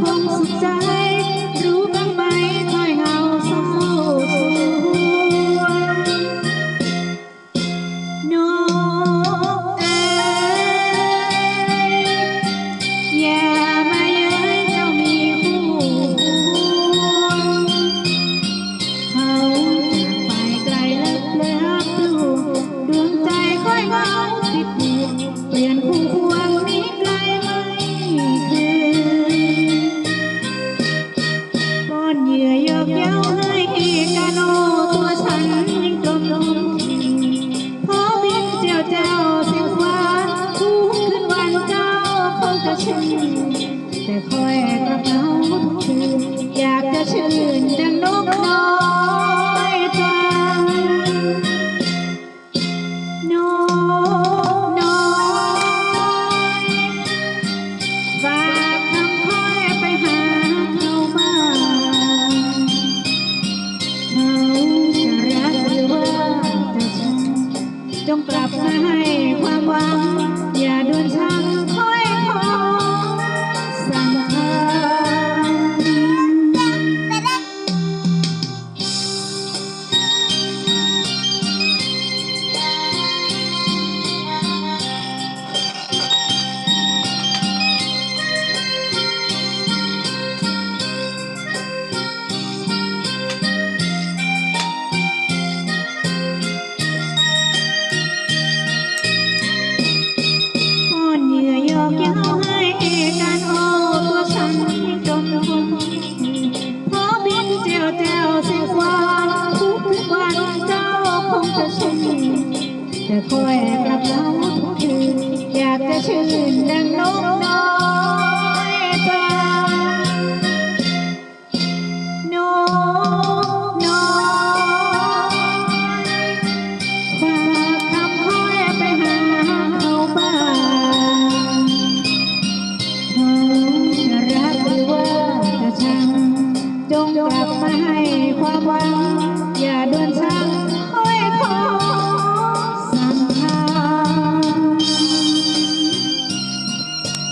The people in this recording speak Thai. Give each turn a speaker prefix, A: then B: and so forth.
A: 同时在 แต่คอยกระเขาทุกคืนอยากจะชื่นดังนกน้อยใจนกน้อยฝากคำคอยไปหาเขาบ้างเขาจะรักหรือว่าจะชังจงกลับมาให้ความหวัง อย่าด่วนชัก จะคอยรับเขาทุกคืนอยากจะชื่นดังนกน้อยตานกน้อยฝากคำคอยไปหาเขาบ้างเขาจะรักหรือว่าจะชังจงกลับมาให้ความหวัง